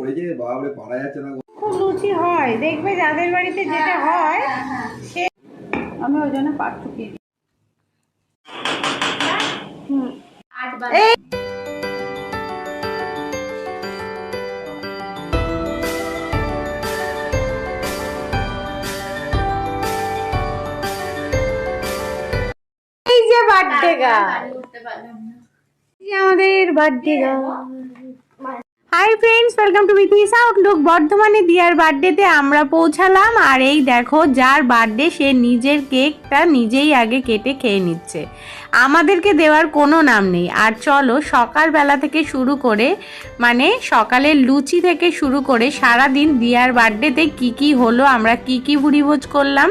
পড়েছে বাবরে পারা যাচ্ছে না খুব রুচি হয়। দেখবে যাদের বাড়িতে যেটা হয় সে আমি ওই জন্য পাট চুকিয়ে দিই। এই যে বার্থডে যে আমাদের birthday girl hi friends welcome to Bithi's outlook বর্ধমানে দিয়ার বার্থডেতে আমরা পৌঁছালাম। আর এই দেখো, যার বার্থডে সে নিজের কেকটা নিজেই আগে কেটে খেয়ে নিচ্ছে। আমাদেরকে দেওয়ার কোনো নাম নেই। আর চলো, সকালবেলা থেকে শুরু করে মানে সকালের লুচি থেকে শুরু করে সারা দিন দিয়ার বার্থডেতে কি কি হলো, আমরা কি কি ভুড়িভোজ করলাম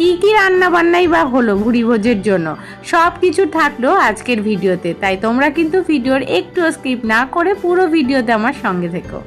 কি কি রান্না বান্নাই বা হলো ভুড়ি ভোজের জন্য? সব কিছু থাকল আজকের ভিডিওতে, তাই তোমরা কিন্তু ভিডিওর একটু স্কিপ না করে পুরো ভিডিওতে আমার সঙ্গে থেকো।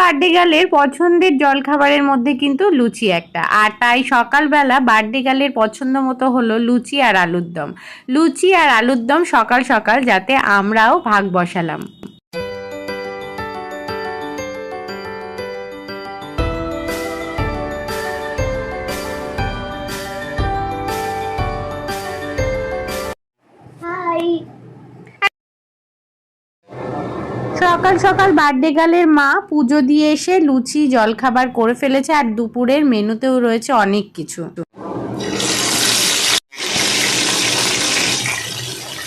বার্থডে গালের পছন্দের জলখাবারের মধ্যে কিন্তু লুচি একটা। আর তাই সকালবেলা বার্থডে গালের পছন্দ মতো হলো লুচি আর আলুর দম লুচি আর আলুর দম সকাল সকাল যাতে আমরাও ভাগ বসালাম। সকাল সকাল বার্থডে গালের মা পুজো দিয়ে এসে লুচি, জলখাবার করে ফেলেছে আর দুপুরের মেনুতেও রয়েছে অনেক কিছু।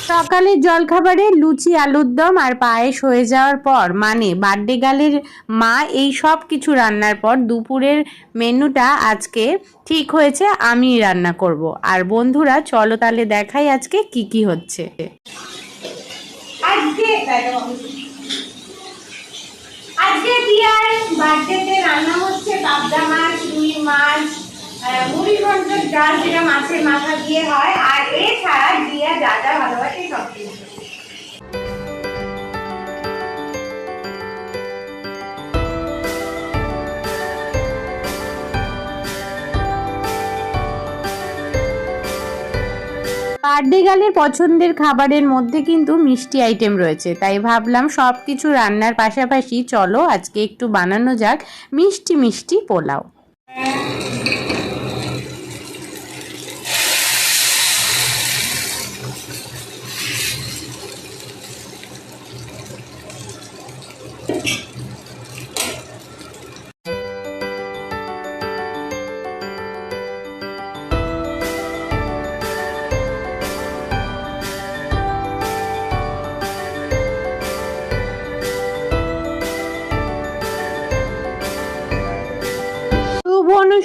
সকালের জলখাবারে লুচি, আলুর দম আর পায়েস হয়ে যাওয়ার পর মানে বার্থডে গালের মা এই সব কিছু রান্নার পর দুপুরের মেনুটা আজকে ঠিক হয়েছে, আমি রান্না করব। আর বন্ধুরা, চলো তাহলে দেখাই আজকে কি কি হচ্ছে। আজকে? বার্থডেতে রান্না হচ্ছে, পাবদা মাছ, রুই মাছ মুড়ি ঘন্টর ডাল যেটা মাছের মাথা দিয়ে হয়, আর এছাড়া দিয়া যা যা ভালোবাসে সব বার্থডে পছন্দের খাবারের মধ্যে কিন্তু মিষ্টি আইটেম রয়েছে। তাই ভাবলাম সব কিছু রান্নার পাশাপাশি চলো আজকে একটু বানানো যাক মিষ্টি মিষ্টি পোলাও।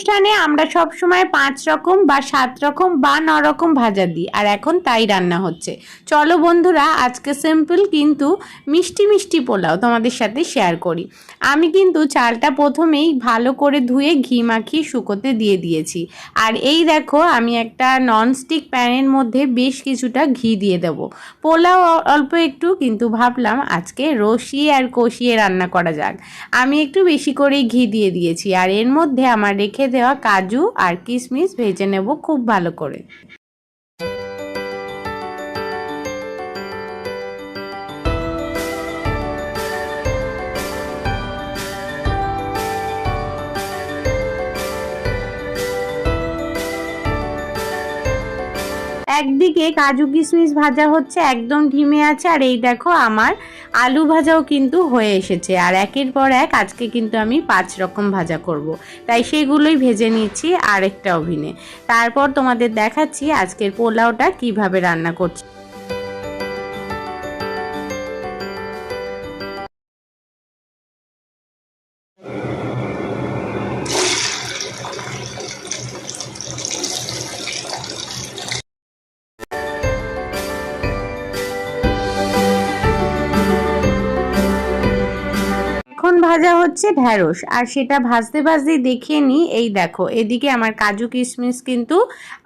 অনুষ্ঠানে আমরা সব সময় পাঁচ রকম বা সাত রকম বা ন রকম ভাজা দিই, আর এখন তাই রান্না হচ্ছে। চলো বন্ধুরা, আজকে সিম্পল কিন্তু মিষ্টি মিষ্টি পোলাও তোমাদের সাথে শেয়ার করি। আমি কিন্তু চালটা প্রথমেই ভালো করে ধুয়ে ঘি মাখিয়ে শুকোতে দিয়ে দিয়েছি। আর এই দেখো, আমি একটা ননস্টিক প্যানের মধ্যে বেশ কিছুটা ঘি দিয়ে দেবো। পোলাও অল্প একটু, কিন্তু ভাবলাম আজকে রসিয়ে আর কষিয়ে রান্না করা যাক। আমি একটু বেশি করেই ঘি দিয়ে দিয়েছি, আর এর মধ্যে আমার রেখে দেওয়া কাজু আর কিশমিশ ভেজে নেব খুব ভালো করে। একদিকে কাজু কিশমিশ ভাজা হচ্ছে, একদম ঢিমে আছে, আর এই দেখো আমার আলু ভাজাও কিন্তু হয়ে এসেছে। আর একের পর এক আজকে কিন্তু আমি পাঁচ রকম ভাজা করব। তাই সেগুলোই ভেজে নিচ্ছি আরেকটা ওভিনে। তারপর তোমাদের দেখাচ্ছি আজকের পোলাওটা কীভাবে রান্না করছি। ভাজা হচ্ছে ঢ্যাঁড়স। আর সেটা ভাজতে ভাজতে দেখিয়ে নিই। এই দেখো, এদিকে আমার কাজু কিশমিশ কিন্তু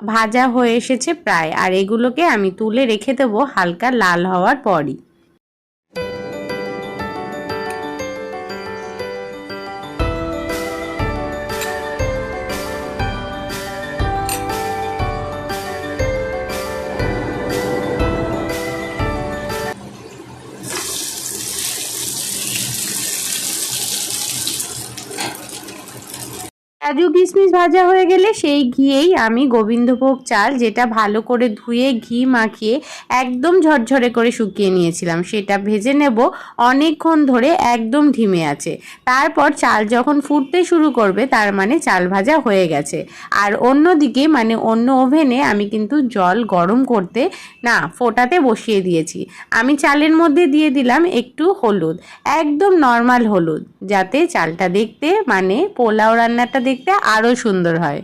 ভাজা হয়ে এসেছে প্রায়। আর এগুলোকে আমি তুলে রেখে দেবো হালকা লাল হওয়ার পরই। কাজু কিশমিশ ভাজা হয়ে গেলে সেই ঘিয়েই আমি গোবিন্দভোগ চাল, যেটা ভালো করে ধুয়ে, ঘি মাখিয়ে একদম ঝরঝরে করে শুকিয়ে নিয়েছিলাম। সেটা ভেজে নেব অনেকক্ষণ ধরে একদম ঢিমে আছে। তারপর চাল যখন ফুটতে শুরু করবে, তার মানে চাল ভাজা হয়ে গেছে। আর অন্যদিকে মানে অন্য ওভেনে আমি কিন্তু জল গরম করতে, না, ফোটাতে বসিয়ে দিয়েছি। আমি চালের মধ্যে দিয়ে দিলাম একটু হলুদ, একদম নর্মাল হলুদ, যাতে চালটা দেখতে মানে পোলাও রান্নাটা দেখতে আরও সুন্দর হয়।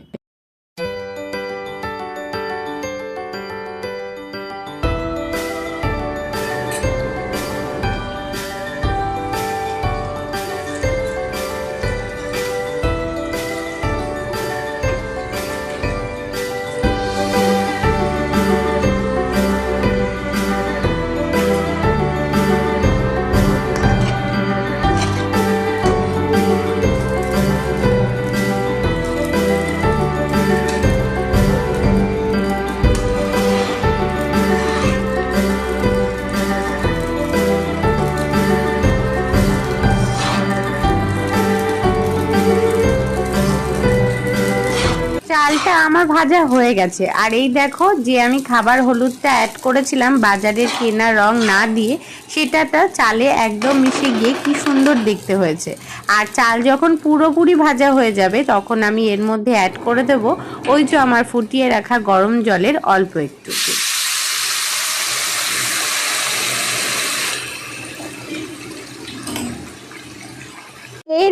আমার ভাজা হয়ে গেছে। আর এই দেখো যে আমি খাবার হলুদটা অ্যাড করেছিলাম বাজারের কেনা রং না দিয়ে, সেটাটা চালে একদম মিশে গিয়ে কি সুন্দর দেখতে হয়েছে। আর চাল যখন পুরোপুরি ভাজা হয়ে যাবে, তখন আমি এর মধ্যে অ্যাড করে দেব। ওই যে আমার ফুটিয়ে রাখা গরম জলের অল্প একটু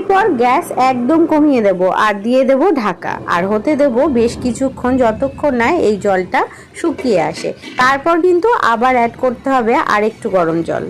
এরপর গ্যাস একদম কমিয়ে দেব আর দিয়ে দেব ঢাকা। আর হতে দেব বেশ কিছুক্ষণ যতক্ষণ না এই জলটা শুকিয়ে আসে। তারপর কিন্তু আবার অ্যাড করতে হবে আরেকটু গরম জল।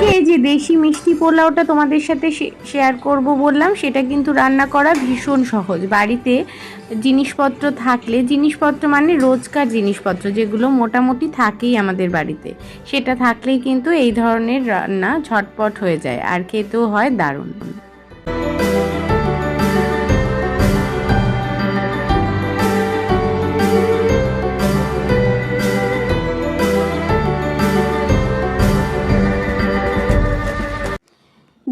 আজকে এই যে দেশি মিষ্টি পোলাওটা তোমাদের সাথে শেয়ার করব বললাম, সেটা কিন্তু রান্না করা ভীষণ সহজ। বাড়িতে জিনিসপত্র থাকলে, জিনিসপত্র মানে রোজকার জিনিসপত্র, যেগুলো মোটামুটি থাকেই আমাদের বাড়িতে। সেটা থাকলেই কিন্তু এই ধরনের রান্না ঝটপট হয়ে যায়, আর খেতেও হয় দারুণ।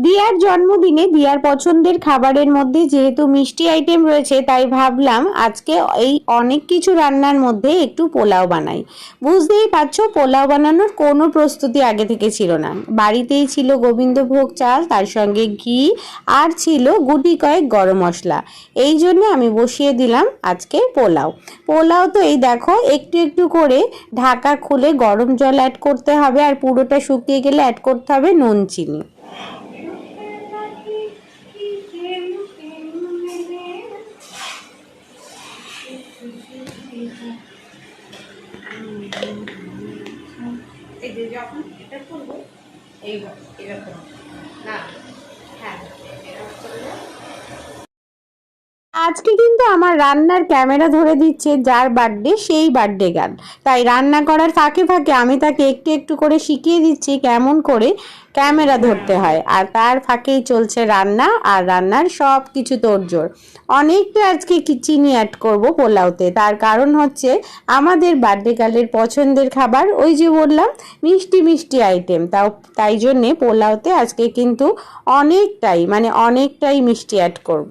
দিয়ার জন্মদিনে দিয়ার পছন্দের খাবারের মধ্যে যেহেতু মিষ্টি আইটেম রয়েছে, তাই ভাবলাম আজকে এই অনেক কিছু রান্নার মধ্যে একটু পোলাও বানাই। বুঝতেই পারছ, পোলাও বানানোর কোনো প্রস্তুতি আগে থেকে ছিল না। বাড়িতেই ছিল গোবিন্দভোগ চাল, তার সঙ্গে ঘি, আর ছিল গুটি কয়েক গরম মশলা। এই জন্য আমি বসিয়ে দিলাম আজকে পোলাও। পোলাও তো এই দেখো, একটু একটু করে ঢাকা খুলে গরম জল অ্যাড করতে হবে, আর পুরোটা শুকিয়ে গেলে অ্যাড করতে হবে নুন, চিনি। এইভাবে এরকম না হ্যাঁ এরকম করলে আজকে কিন্তু আমার রান্নার ক্যামেরা ধরে দিচ্ছে, যার বার্থডে সেই বার্থডে গান তাই রান্না করার ফাঁকে ফাঁকে আমি তাকে একটু একটু করে শিখিয়ে দিচ্ছি কেমন করে ক্যামেরা ধরতে হয়। আর তার ফাঁকেই চলছে রান্না আর রান্নার সব কিছু তোড়জোড় অনেকটা আজকে চিনি অ্যাড করব পোলাওতে। তার কারণ হচ্ছে আমাদের বার্থডে কালের পছন্দের খাবার ওই যে বললাম, মিষ্টি মিষ্টি আইটেম তাও তাই জন্যে পোলাওতে আজকে কিন্তু অনেকটাই মানে অনেকটাই মিষ্টি অ্যাড করব।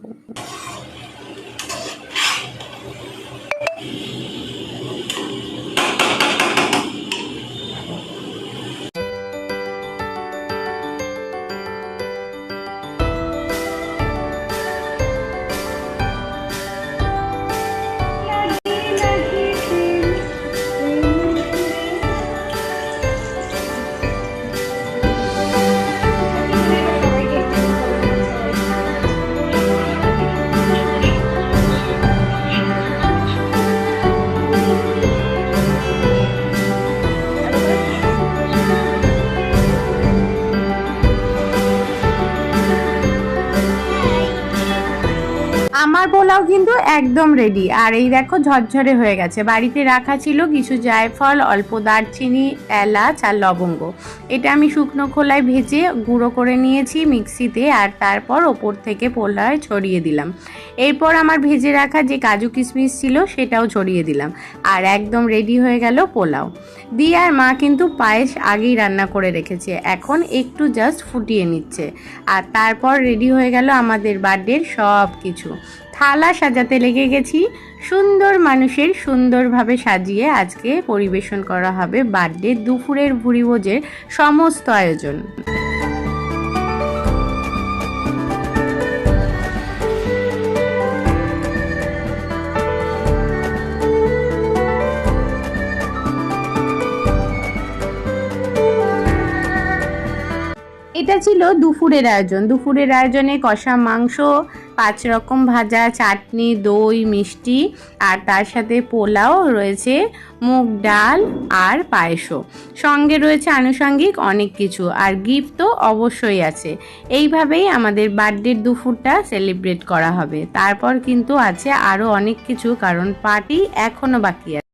পোলাও কিন্তু একদম রেডি আর এই দেখো ঝরঝরে হয়ে গেছে। বাড়িতে রাখা ছিল কিছু জায়ফল, অল্প দারচিনি, এলাচ আর লবঙ্গ। এটা আমি শুকনো খোলায় ভেজে গুঁড়ো করে নিয়েছি মিক্সিতে আর তারপর ওপর থেকে পোলায় ছড়িয়ে দিলাম। এরপর আমার ভেজে রাখা যে কাজু কিশমিশ ছিল সেটাও ছড়িয়ে দিলাম। আর একদম রেডি হয়ে গেল পোলাও। দিয়ে আর মা কিন্তু পায়েস আগেই রান্না করে রেখেছে। এখন একটু জাস্ট ফুটিয়ে নিচ্ছে। আর তারপর রেডি হয়ে গেল আমাদের বার্থডের সব কিছু থালা সাজাতে লেগে গেছি। সুন্দর মানুষের সুন্দরভাবে সাজিয়ে আজকে পরিবেশন করা হবে বার্থডে দুপুরের ভুরিভোজের সমস্ত আয়োজন। এটা ছিল দুপুরের আয়োজন। দুপুরের আয়োজনে কষা মাংস পাঁচ রকম ভাজা, চাটনি, দই, মিষ্টি আর তার সাথে পোলাও রয়েছে মুগ ডাল আর পায়েসও। সঙ্গে রয়েছে আনুষঙ্গিক অনেক কিছু আর গিফট তো অবশ্যই আছে। এইভাবেই আমাদের বার্থডের দুপুরটা সেলিব্রেট করা হবে। তারপর কিন্তু আছে আরও অনেক কিছু কারণ পার্টি এখনও বাকি আছে।